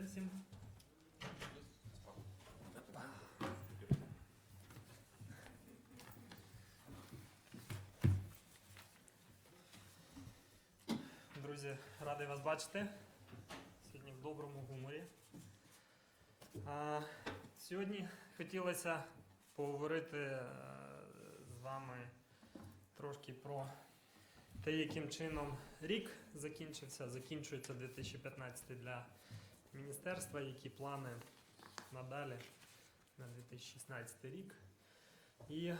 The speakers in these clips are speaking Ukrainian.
всім. Друзі, радий вас бачити. Сьогодні в доброму гуморі. А, сьогодні хотілося поговорити е, з вами трошки про те, яким чином рік закінчився, закінчується 2015 для міністерства, які плани надалі на 2016 рік. І е,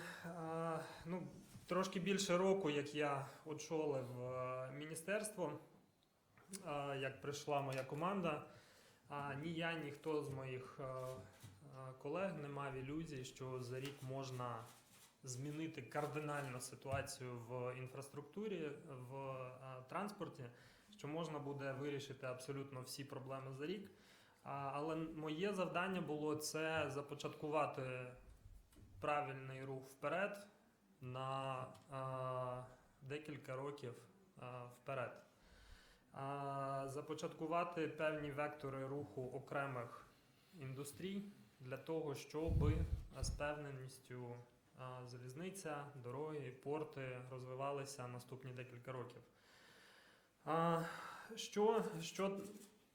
ну, трошки більше року, як я очолив е, міністерство, е, як прийшла моя команда, ні я, ні хто з моїх колег не мав ілюзій, що за рік можна змінити кардинально ситуацію в інфраструктурі, в транспорті, що можна буде вирішити абсолютно всі проблеми за рік. Але моє завдання було це започаткувати правильний рух вперед на декілька років вперед. Започаткувати певні вектори руху окремих індустрій для того, щоб з певненістю залізниця, дороги, порти розвивалися наступні декілька років. А, що, що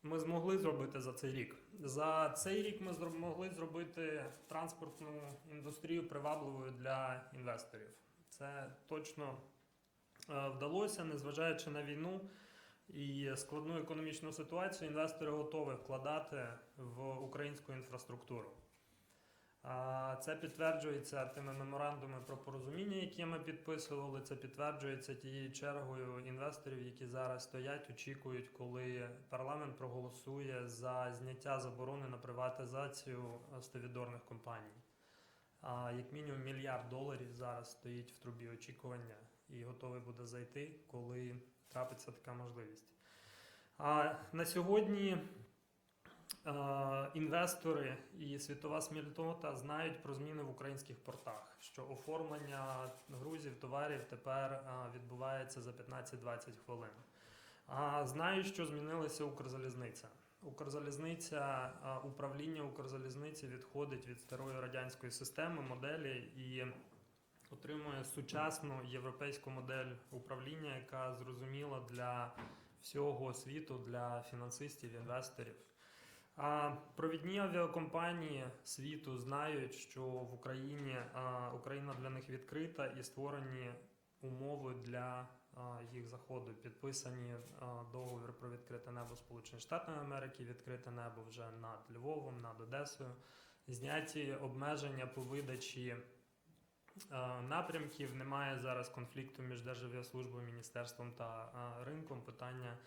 ми змогли зробити за цей рік? За цей рік ми зро- могли зробити транспортну індустрію привабливою для інвесторів. Це точно е, вдалося, незважаючи на війну і складну економічну ситуацію, інвестори готові вкладати в українську інфраструктуру. Це підтверджується тими меморандумами про порозуміння, які ми підписували. Це підтверджується тією чергою інвесторів, які зараз стоять, очікують, коли парламент проголосує за зняття заборони на приватизацію стовідорних компаній. А як мінімум мільярд доларів зараз стоїть в трубі очікування і готовий буде зайти, коли трапиться така можливість. А на сьогодні інвестори і світова смільнота знають про зміни в українських портах, що оформлення грузів, товарів тепер е, відбувається за 15-20 хвилин. Знаю, що змінилася Укрзалізниця. Укрзалізниця, е, управління Укрзалізниці відходить від старої радянської системи, моделі і отримує сучасну європейську модель управління, яка зрозуміла для всього світу, для фінансистів, інвесторів. Провідні авіакомпанії світу знають, що в Україні Україна для них відкрита і створені умови для їх заходу. Підписані договір про відкрите небо Сполучених Штатів Америки, відкрите небо вже над Львовом, над Одесою. Зняті обмеження по видачі напрямків. Немає зараз конфлікту між Державіаслужбою, міністерством та ринком. Питання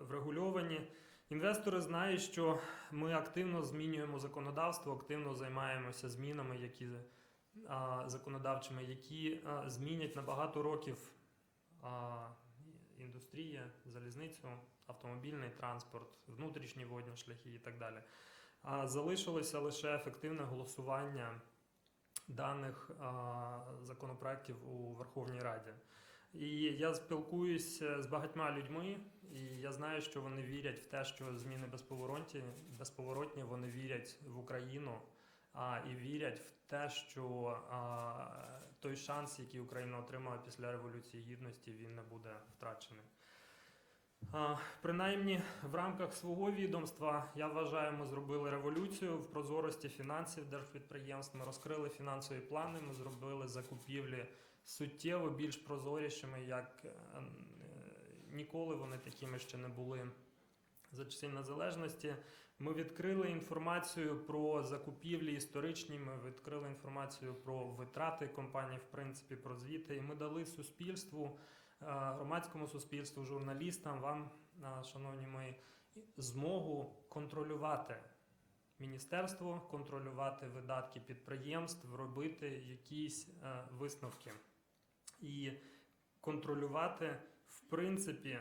врегульовані. Інвестори знають, що ми активно змінюємо законодавство, активно займаємося змінами, які законодавчими, які змінять на багато років індустрія, залізницю, автомобільний транспорт, внутрішні водні шляхи і так далі. Залишилося лише ефективне голосування даних а, законопроєктів у Верховній Раді. І я спілкуюся з багатьма людьми, і я знаю, що вони вірять в те, що зміни безповоротні, безповоротні вони вірять в Україну а, і вірять в те, що а, той шанс, який Україна отримала після Революції Гідності, він не буде втрачений. А, Принаймні в рамках свого відомства я вважаю, ми зробили революцію в прозорості фінансів держпідприємств. Ми розкрили фінансові плани. Ми зробили закупівлі суттєво більш прозорішими, як е, е, ніколи вони такими ще не були. За часів незалежності ми відкрили інформацію про закупівлі історичні. Ми відкрили інформацію про витрати компаній, в принципі, про звіти. І ми дали суспільству, е, громадському суспільству, журналістам, вам, шановні мої, змогу контролювати міністерство, контролювати видатки підприємств, робити якісь висновки і контролювати, в принципі,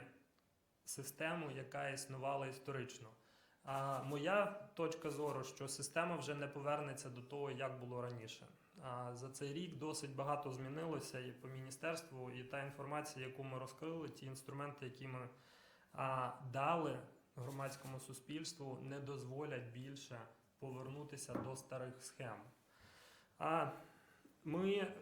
систему, яка існувала історично. А моя точка зору, що система вже не повернеться до того, як було раніше. А за цей рік досить багато змінилося і по міністерству, і та інформація, яку ми розкрили, ті інструменти, які ми а, дали громадському суспільству не дозволять більше повернутися до старих схем. А ми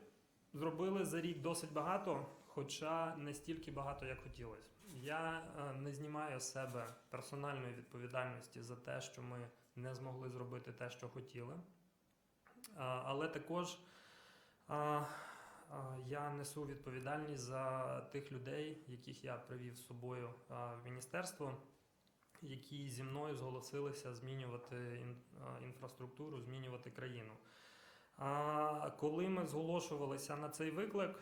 зробили за рік досить багато, хоча не стільки багато, як хотілося. Я е, не знімаю з себе персональної відповідальності за те, що ми не змогли зробити те, що хотіли. Але також а, я несу відповідальність за тих людей, яких я привів з собою в міністерство, які зі мною зголосилися змінювати інфраструктуру, змінювати країну. Коли ми зголошувалися на цей виклик,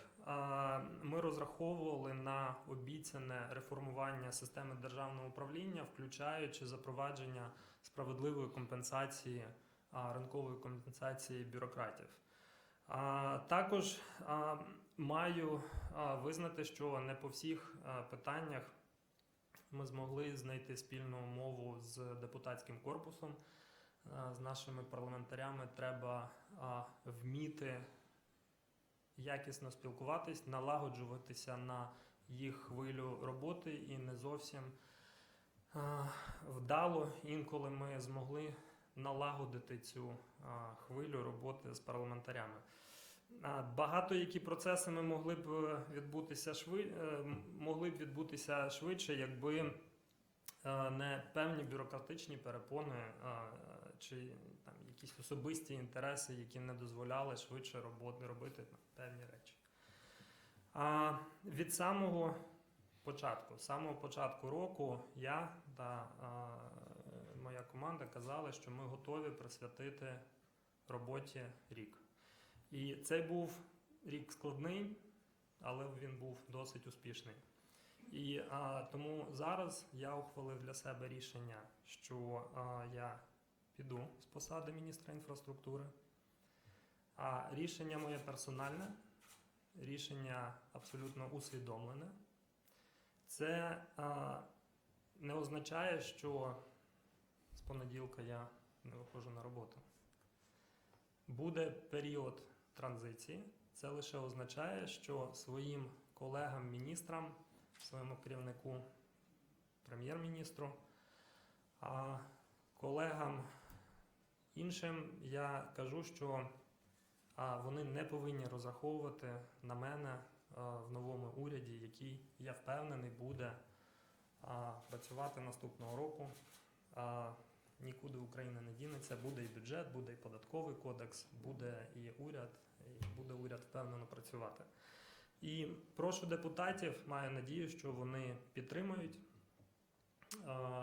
ми розраховували на обіцяне реформування системи державного управління, включаючи запровадження справедливої компенсації, ринкової компенсації бюрократів. Також маю визнати, що не по всіх питаннях ми змогли знайти спільну мову з депутатським корпусом. З нашими парламентарями треба вміти якісно спілкуватись, налагоджуватися на їх хвилю роботи і не зовсім вдало інколи ми змогли налагодити цю хвилю роботи з парламентарями. Багато які процеси ми могли б е, відбутися шви... е, могли б відбутися швидше, якби е, не певні бюрократичні перепони чи якісь особисті інтереси, які не дозволяли швидше роботи робити певні речі. А від самого початку, самого початку року я та а, моя команда казали, що ми готові присвятити роботі рік. І цей був рік складний, але він був досить успішний. І а, тому зараз я ухвалив для себе рішення, що а, я піду з посади міністра інфраструктури. А рішення моє персональне, рішення абсолютно усвідомлене. Це а, не означає, що з понеділка я не виходжу на роботу. Буде період транзиції. Це лише означає, що своїм колегам-міністрам, своєму керівнику прем'єр-міністру, а колегам іншим я кажу, що вони не повинні розраховувати на мене в новому уряді, який, я впевнений, буде працювати наступного року. Нікуди Україна не дінеться, буде і бюджет, буде і податковий кодекс, буде і уряд, і буде уряд впевнено працювати. І прошу депутатів, маю надію, що вони підтримують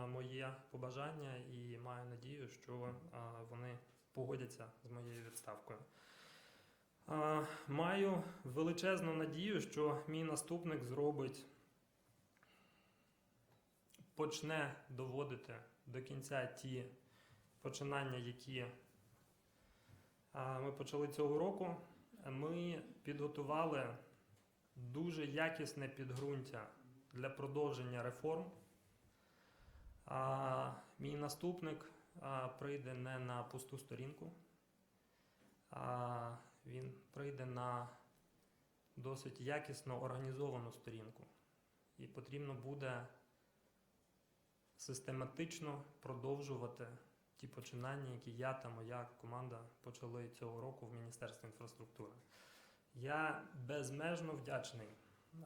моє побажання і маю надію, що вони погодяться з моєю відставкою. Маю величезну надію, що мій наступник зробить, почне доводити до кінця ті починання, які ми почали цього року. Ми підготували дуже якісне підґрунтя для продовження реформ. А, мій наступник а, прийде не на пусту сторінку, а він прийде на досить якісно організовану сторінку. І потрібно буде систематично продовжувати ті починання, які я та моя команда почали цього року в Міністерстві інфраструктури. Я безмежно вдячний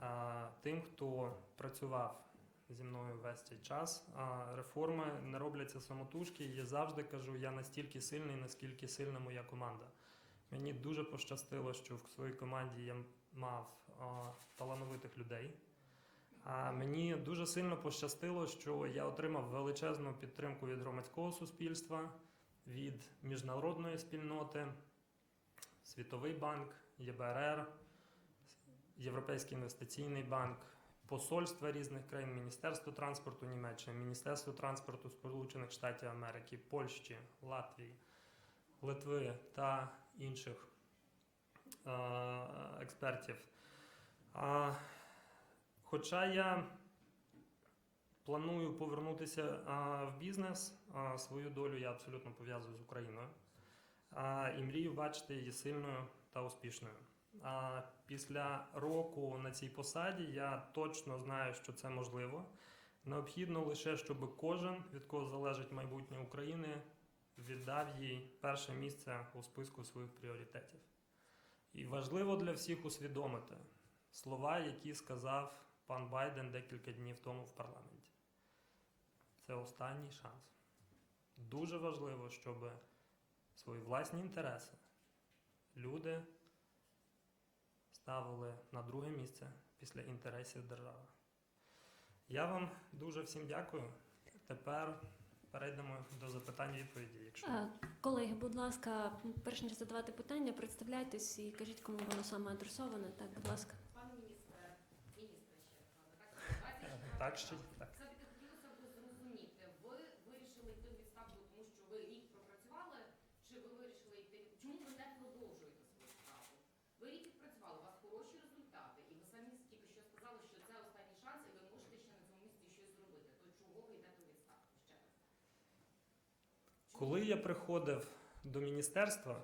а, тим, хто працював зі мною весь цей час. Реформи не робляться самотужки. Я завжди кажу, я настільки сильний, наскільки сильна моя команда. Мені дуже пощастило, що в своїй команді я мав талановитих людей. А мені дуже сильно пощастило, що я отримав величезну підтримку від громадського суспільства, від міжнародної спільноти, Світовий банк, ЄБРР, Європейський інвестиційний банк, посольства різних країн, Міністерство транспорту Німеччини, Міністерство транспорту Сполучених Штатів Америки, Польщі, Латвії, Литви та інших е- експертів. Хоча я планую повернутися в бізнес, свою долю я абсолютно пов'язую з Україною. І мрію бачити її сильною та успішною. Після року на цій посаді я точно знаю, що це можливо. Необхідно лише, щоб кожен, від кого залежить майбутнє України, віддав їй перше місце у списку своїх пріоритетів. І важливо для всіх усвідомити слова, які сказав пан Байден декілька днів тому в парламенті. Це останній шанс. Дуже важливо, щоб свої власні інтереси люди ставили на друге місце після інтересів держави. Я вам дуже всім дякую. Тепер перейдемо до запитань і відповіді. Якщо Е, Колеги, будь ласка, перш ніж задавати питання, представляйтесь і кажіть, кому воно саме адресоване. Так, будь ласка. Пане міністре, міністр ще так так ще так. все-таки хотілося б зрозуміти, ви вирішили йти у відставку, тому що ви рік пропрацювали, чи ви вирішили йти? Чому ви не продовжуєте свою справу? Ви рік відпрацювали, у вас хороші результати, і ви самі тільки що сказали, що це останній шанс, і ви можете ще на цьому місці щось зробити. То чого ви йдете у відставку? Ще раз. Чому? Коли я приходив до міністерства,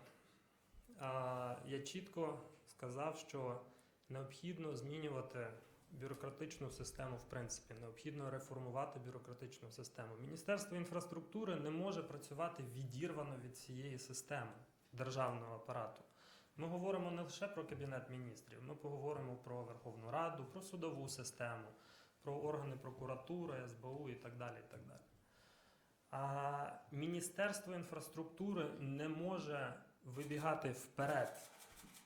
я чітко сказав, що необхідно змінювати бюрократичну систему, в принципі, необхідно реформувати бюрократичну систему. Міністерство інфраструктури не може працювати відірвано від цієї системи державного апарату. Ми говоримо не лише про кабінет міністрів, ми поговоримо про Верховну Раду, про судову систему, про органи прокуратури, СБУ і так далі. І так далі. А Міністерство інфраструктури не може вибігати вперед,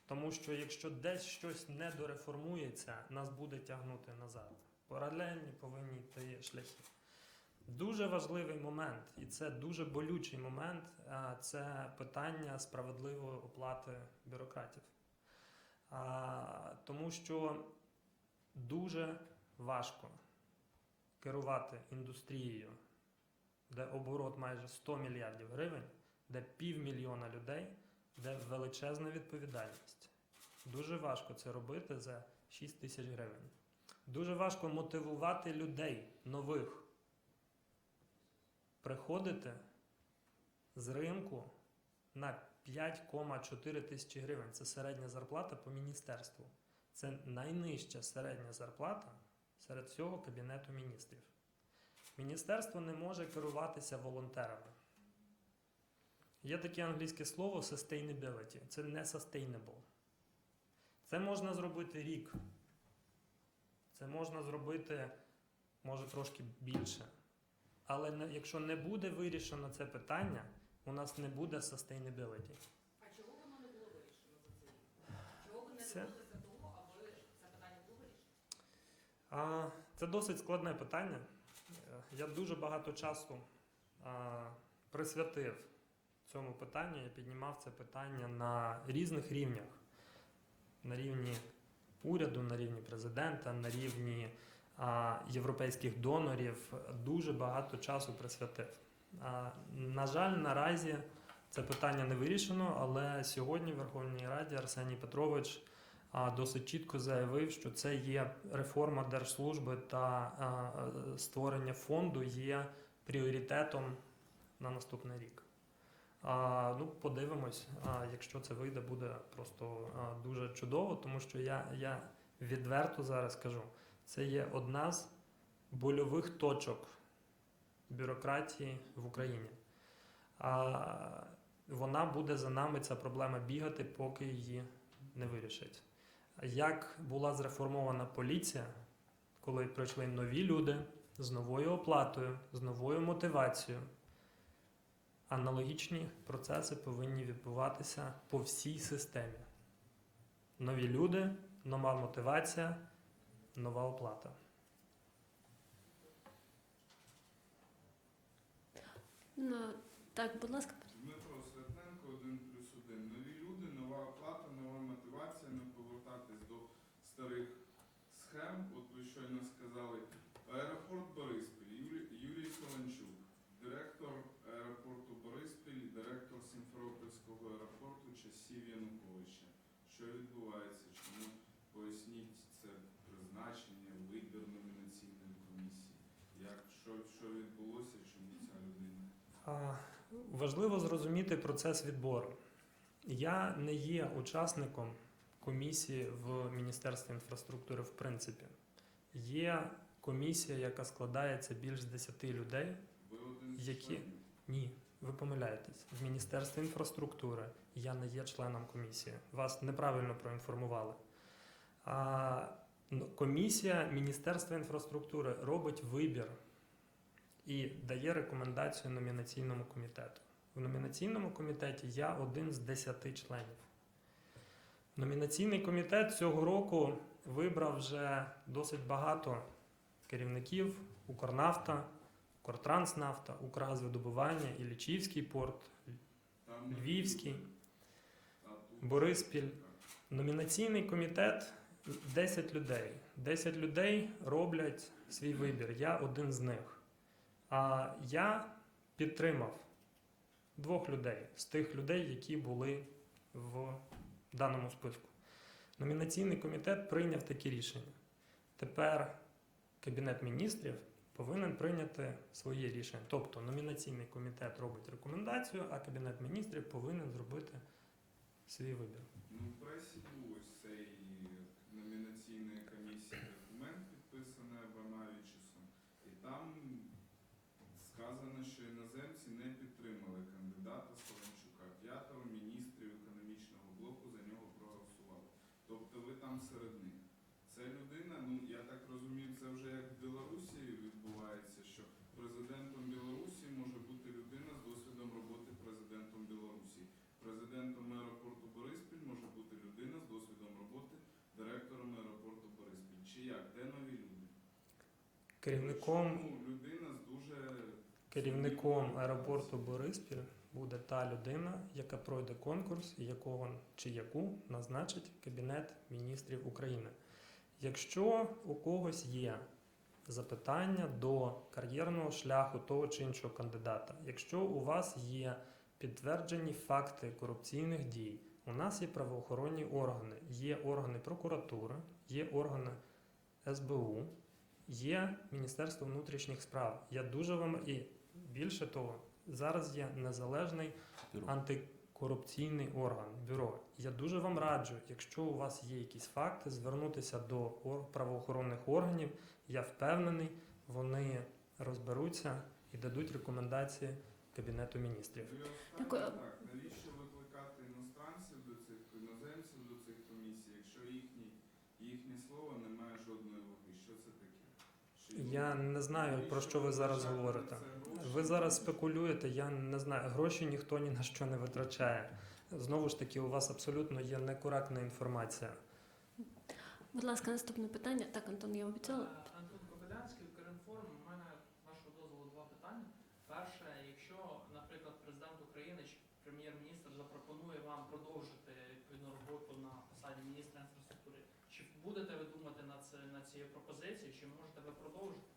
тому що якщо десь щось не дореформується, нас буде тягнути назад. Паралельні повинні йти шляхи. Дуже важливий момент, і це дуже болючий момент це питання справедливої оплати бюрократів. Тому що дуже важко керувати індустрією де оборот майже 100 мільярдів гривень, де півмільйона людей, де величезна відповідальність. Дуже важко це робити за 6 тисяч гривень. Дуже важко мотивувати людей нових приходити з ринку на 5,4 тисячі гривень. Це середня зарплата по міністерству. Це найнижча середня зарплата серед всього Кабінету міністрів. Міністерство не може керуватися волонтерами. Є таке англійське слово sustainability. Це не sustainable. Це можна зробити рік. Це можна зробити, може, трошки більше. Але якщо не буде вирішено це питання, у нас не буде sustainability. А чого воно не було вирішено за рік? Чого ви не Це- добилися того, аби це питання було вирішено? А, Це досить складне питання. Я дуже багато часу а, присвятив цьому питанню. Я піднімав це питання на різних рівнях: на рівні уряду, на рівні президента, на рівні а, європейських донорів. Дуже багато часу присвятив. А, на жаль, наразі це питання не вирішено, але сьогодні в Верховній Раді Арсеній Петрович досить чітко заявив, що це є реформа держслужби та створення фонду є пріоритетом на наступний рік. А, ну, подивимось, а, якщо це вийде, буде просто а, дуже чудово, тому що я, я відверто зараз кажу, це є одна з больових точок бюрократії в Україні. А, вона буде за нами ця проблема бігати, поки її не вирішать. Як була зреформована поліція, коли прийшли нові люди з новою оплатою, з новою мотивацією, аналогічні процеси повинні відбуватися по всій системі. Нові люди, нова мотивація, нова оплата. Ну, так, будь ласка. Дмитро Святненко, 1 плюс 1. Нові люди, нова оплата, нова мотивація, не повертатись до старих схем. От ви щойно сказали. Аеропорт Бориспіль, Юрій, Юрій Солончук, директор аеропорту Бориспіль, директор Сімферопольського аеропорту часів Януковича. Що відбувається? Чому поясніть це призначення, вибір номінаційної комісії? Як що, що відбулося? Чому ця людина? А, Важливо зрозуміти процес відбору. Я не є учасником комісії в Міністерстві інфраструктури, в принципі. Є комісія, яка складається більш з 10 людей. Які? Ні, ви помиляєтесь. В Міністерстві інфраструктури я не є членом комісії. Вас неправильно проінформували. Ну, комісія Міністерства інфраструктури робить вибір і дає рекомендацію номінаційному комітету. В номінаційному комітеті я один з 10 членів. Номінаційний комітет цього року вибрав вже досить багато керівників Укрнафта, Укртранснафта, Укргазвидобування, Іллічівський порт, Львівський, Бориспіль. Номінаційний комітет 10 людей. 10 людей роблять свій вибір. Я один з них. А я підтримав двох людей з тих людей, які були в даному списку. Номінаційний комітет прийняв такі рішення. Тепер Кабінет міністрів повинен прийняти своє рішення. Тобто номінаційний комітет робить рекомендацію, а Кабінет міністрів повинен зробити свій вибір. Ну, в пресі був ось цей номінаційної комісії документ, підписаний Абанавічусом, і там сказано, що іноземці не підтримали кандидата Солончука. П'ятеро міністрів економічного блоку за нього проголосували. Тобто ви там серед них. Це людина, ну я так розумію, це вже як в Білорусі відбувається, що президентом Білорусі може бути людина з досвідом роботи президентом Білорусі. Президентом аеропорту Бориспіль може бути людина з досвідом роботи директором аеропорту Бориспіль. Чи як? Де нові люди? Керівником, керівником аеропорту Бориспіль буде та людина, яка пройде конкурс, якого чи яку назначить Кабінет міністрів України. Якщо у когось є запитання до кар'єрного шляху того чи іншого кандидата, якщо у вас є підтверджені факти корупційних дій, у нас є правоохоронні органи, є органи прокуратури, є органи СБУ, є Міністерство внутрішніх справ. Я дуже вам і більше того, зараз є незалежний Бюро. антикорупційний орган бюро. Я дуже вам раджу, якщо у вас є якісь факти, звернутися до правоохоронних органів. Я впевнений, вони розберуться і дадуть рекомендації Кабінету міністрів. Так, навіщо викликати іностранців до цих іноземців до цих комісій, якщо їхні, їхнє слово не має жодної ваги? Що це таке? Чи Я не знаю, про що ви зараз говорите. Ви зараз спекулюєте, я не знаю. Гроші ніхто ні на що не витрачає. Знову ж таки, у вас абсолютно є некоректна інформація. Будь ласка, наступне питання. Так, Антон, я обіцяла. Е, Антон Кобилянський, Укрінформ. У мене з вашого дозволу два питання. Перше, якщо, наприклад, президент України чи прем'єр-міністр запропонує вам продовжити відповідну роботу на посаді міністра інфраструктури, чи будете ви думати над це над цією пропозицією, чи можете ви продовжити?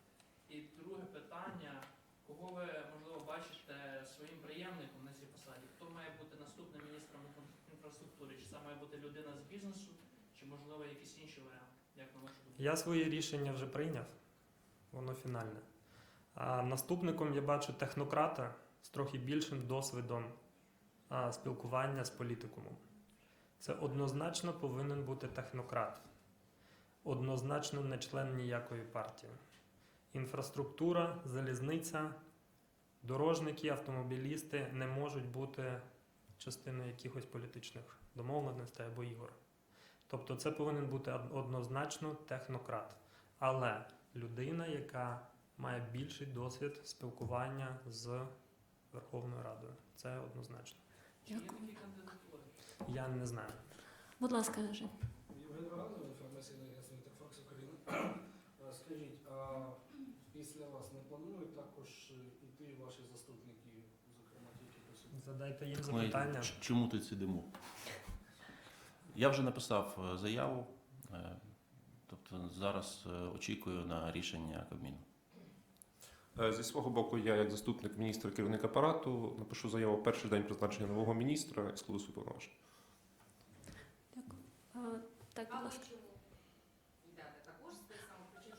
І друге питання: кого ви можливо бачите своїм преємником на цій посаді? Хто має бути наступним міністром інфраструктури? Чи це має бути людина з бізнесу, чи можливо якийсь інший варіант? Як на вашу думку? Я своє рішення вже прийняв, воно фінальне. А наступником я бачу технократа з трохи більшим досвідом спілкування з політикумом. Це однозначно повинен бути технократ, однозначно не член ніякої партії. Інфраструктура, залізниця, дорожники, автомобілісти не можуть бути частиною якихось політичних домовленостей або ігор. Тобто це повинен бути однозначно технократ, але людина, яка має більший досвід спілкування з Верховною Радою. Це однозначно. Чи є такі кандидатури? Я не знаю. Будь ласка. Євген Ваганов, інформаційне агентство Інтерфакс України. Скажіть, а після вас не планують також іти ваші заступники, зокрема ті, які присутні? Задайте їм запитання. чому тут сидимо? Я вже написав е, заяву, е, тобто зараз е, очікую на рішення Кабміну. Зі свого боку, я, як заступник міністра керівник апарату, напишу заяву в перший день призначення нового міністра і складу свій повноваження. Дякую. Так, будь ласка.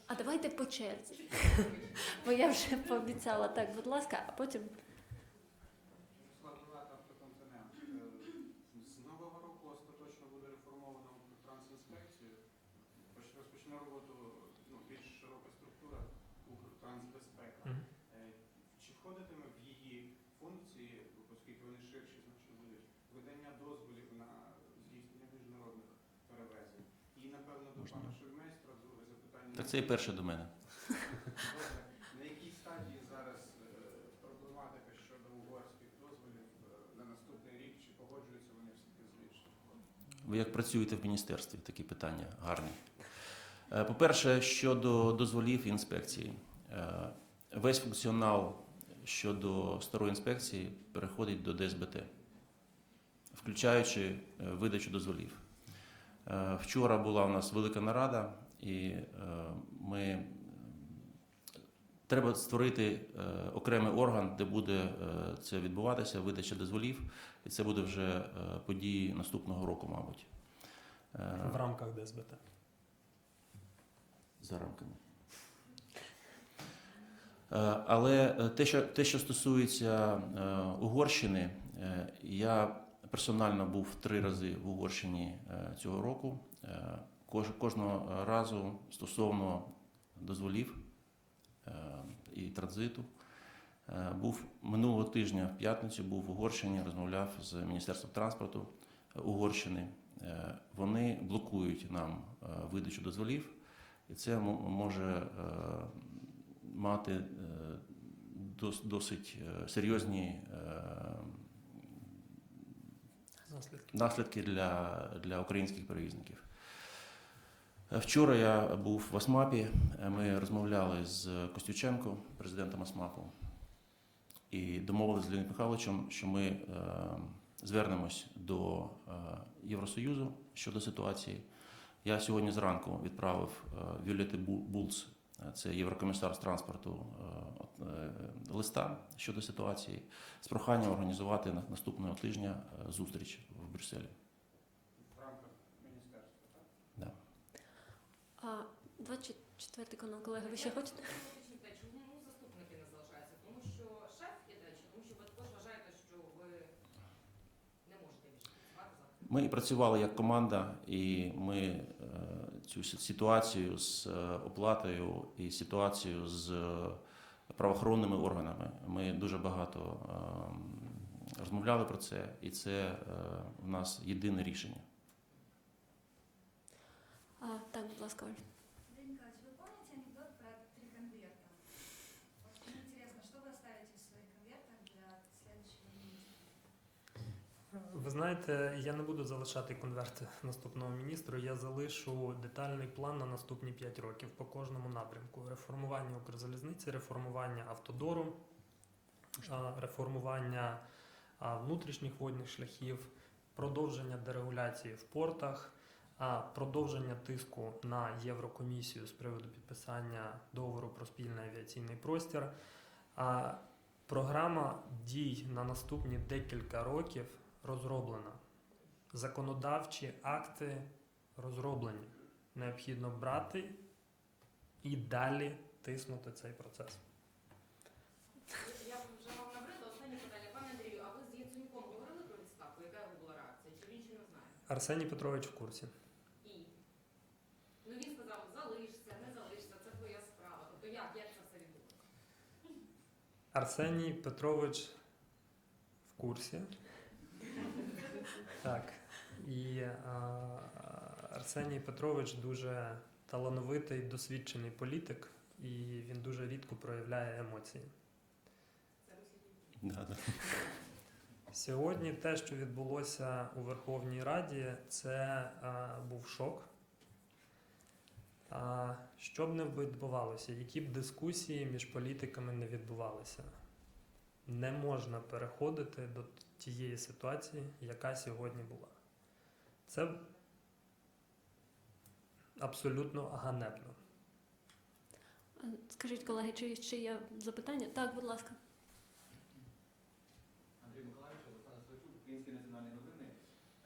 А давайте по черзі, бо я вже пообіцяла. Так, будь ласка, а потім Руслан Новак, автоконтинент. Е, З нового року остаточно буде реформована трансінспекція. Поч- Розпочне роботу ну, більш широка структура вони ширші значно будуть. Видання дозволів на здійснення міжнародних перевезень. І, напевно, до пана Шульмейстра друге запитання. Так це і перше до мене. На якій стадії зараз е, проблематика щодо угорських дозволів е, на наступний рік? Чи погоджуються вони все-таки з рішенням? Ви як працюєте в міністерстві? Такі питання гарні. Е, По-перше, щодо дозволів інспекції. Весь функціонал щодо старої інспекції переходить до ДСБТ, включаючи е, видачу дозволів. Е, Вчора була у нас велика нарада, і е, ми треба створити окремий орган, де буде це відбуватися, видача дозволів, і це буде вже події наступного року, мабуть. В рамках ДСБТ. за рамками. Але те, що, те, що стосується Угорщини, я персонально був три рази в Угорщині е, цього року. Е, Кожного разу стосовно дозволів е, і транзиту. Був минулого тижня в п'ятницю, був в Угорщині, розмовляв з Міністерством транспорту Угорщини. Вони блокують нам видачу дозволів. І це може мати досить серйозні Наслідки. наслідки для, для українських перевізників. Вчора я був в Асмапі. Ми розмовляли з Костюченко, президентом Асмапу, і домовилися з Леонідом Михайловичем, що ми е, звернемось до е, Євросоюзу щодо ситуації. Я сьогодні зранку відправив е, Віолети Булц, е, це єврокомісар з транспорту, е, е, листа щодо ситуації з проханням організувати на- наступного тижня зустріч в Брюсселі. В рамках міністерства, так? А 24 канал, колеги, ви ще хочете? Чому заступники не залишаються? Тому що шеф чи тому що ви також вважаєте, що ви не можете більше працювати завтра? Ми працювали як команда, і ми е, цю ситуацію з е, оплатою і ситуацію з е, правоохоронними органами. Ми дуже багато е, розмовляли про це, і це е, в нас єдине рішення. А, так, будь ласка? Ви знаєте, я не буду залишати конверти наступного міністру. Я залишу детальний план на наступні 5 років по кожному напрямку: реформування Укрзалізниці, реформування автодору, реформування внутрішніх водних шляхів, продовження дерегуляції в портах, продовження тиску на Єврокомісію з приводу підписання договору про спільний авіаційний простір. Програма дій на наступні декілька років розроблена. Законодавчі акти розроблені. Необхідно брати і далі тиснути цей процес. Я вже вам набридла. Останнє питання. Пане Андрію, а ви з Яценюком говорили про відставку? Яка його була реакція? Чи він ще не знає? Арсеній Петрович в курсі. І? Ну він сказав, залишся, не залишся, це твоя справа. Тобто як, як це все відбулося? Арсеній Петрович в курсі. Так. І а, Арсеній Петрович дуже талановитий, досвідчений політик, і він дуже рідко проявляє емоції. Це да. Сьогодні те, що відбулося у Верховній Раді, це а, був шок. А, що б не відбувалося, які б дискусії між політиками не відбувалися, не можна переходити до тієї ситуації, яка сьогодні була. Це абсолютно ганебно. Скажіть, колеги, чи ще є запитання? Так, будь ласка. Андрій Миколаївич, Олександр Слайчук, Українські національні новини.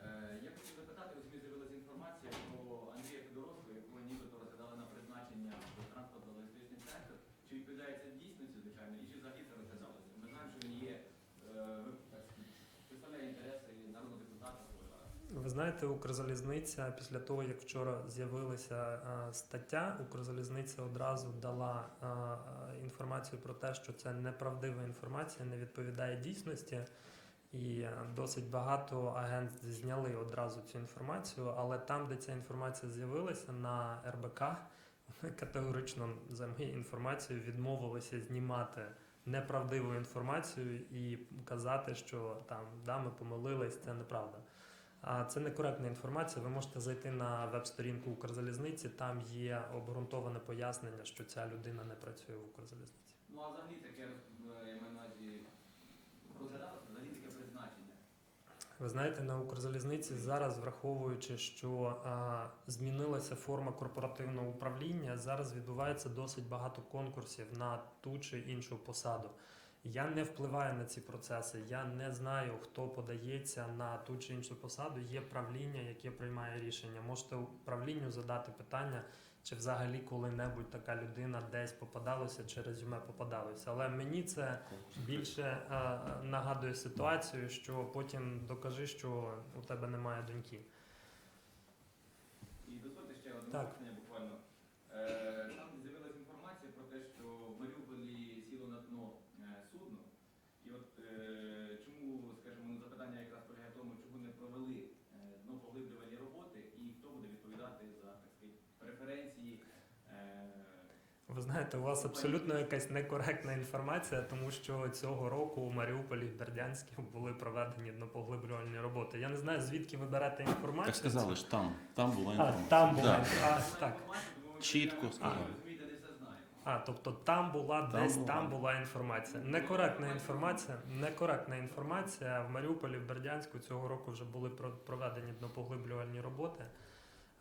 Е, Я хотів запитати, у ЗМІ з'явилася інформація про Андрія Федоровського, якого нібито розглядали на призначення в транспортно-логістичний центр. Чи відповідає це дійсності, звичайно, і чи взагалі це розглядалося? Ми знаємо, що він є, е, ну, так, представляє інтереси народного депутата. Ви знаєте, Укрзалізниця після того, як вчора з'явилася е, стаття, Укрзалізниця одразу дала е, інформацію про те, що це неправдива інформація, не відповідає дійсності. І е, досить багато агентств зняли одразу цю інформацію, але там, де ця інформація з'явилася на РБК, вони категорично за моєю інформацією відмовилися знімати неправдиву інформацію і казати, що там да, ми помилились, це неправда. А це некоректна інформація. Ви можете зайти на веб-сторінку Укрзалізниці, там є обґрунтоване пояснення, що ця людина не працює в Укрзалізниці. Ну а взагалі таке е, я маю на увазі взагалі таке призначення. Ви знаєте, на Укрзалізниці зараз, враховуючи, що а, змінилася форма корпоративного управління, зараз відбувається досить багато конкурсів на ту чи іншу посаду. Я не впливаю на ці процеси. Я не знаю, хто подається на ту чи іншу посаду. Є правління, яке приймає рішення. Можете правлінню задати питання, чи взагалі коли-небудь така людина десь попадалася чи резюме попадалося. Але мені це більше е, нагадує ситуацію, що потім докажи, що у тебе немає доньки. І дозвольте ще одне Так. питання буквально. Е, Там з'явилася інформація про те, що в Маріуполі сіло на дно е, судно. І от е, чому, скажімо, ну, запитання якраз полягає в тому, чому не провели е, днопоглиблювальні роботи і хто буде відповідати за так сказати, преференції. е, Ви знаєте, у вас абсолютно якась некоректна інформація, тому що цього року у Маріуполі і Бердянську були проведені днопоглиблювальні роботи. Я не знаю, звідки ви берете інформацію. Так сказали ж, там, там була А, там була. Да. А, так. Чітко сказали. А, тобто там була Там десь була. там була інформація. Некоректна інформація. Некоректна інформація. В Маріуполі, в Бердянську цього року вже були про- проведені днопоглиблювальні роботи.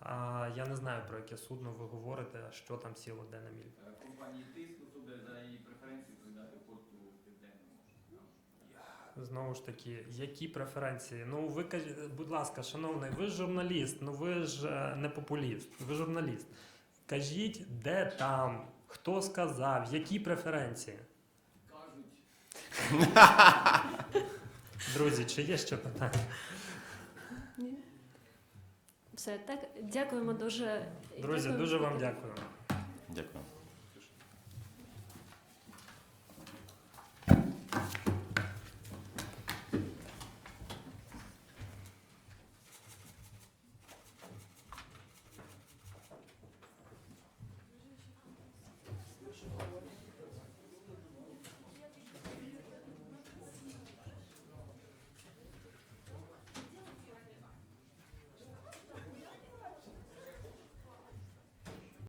А, я не знаю про яке судно ви говорите, що там сіло де на міль. Е, Компанії тиску буде за її преференції відповідати порту південному. Знову ж таки, які преференції? Ну ви кажіть, будь ласка, шановний, ви ж журналіст, ну ви ж е, не популіст, ви журналіст. Кажіть, де там, хто сказав, які преференції? Кажуть, Друзі, чи є ще питання? Все, так, дякуємо дуже. Друзі, Дякуємо. дуже вам дякую. Дякую.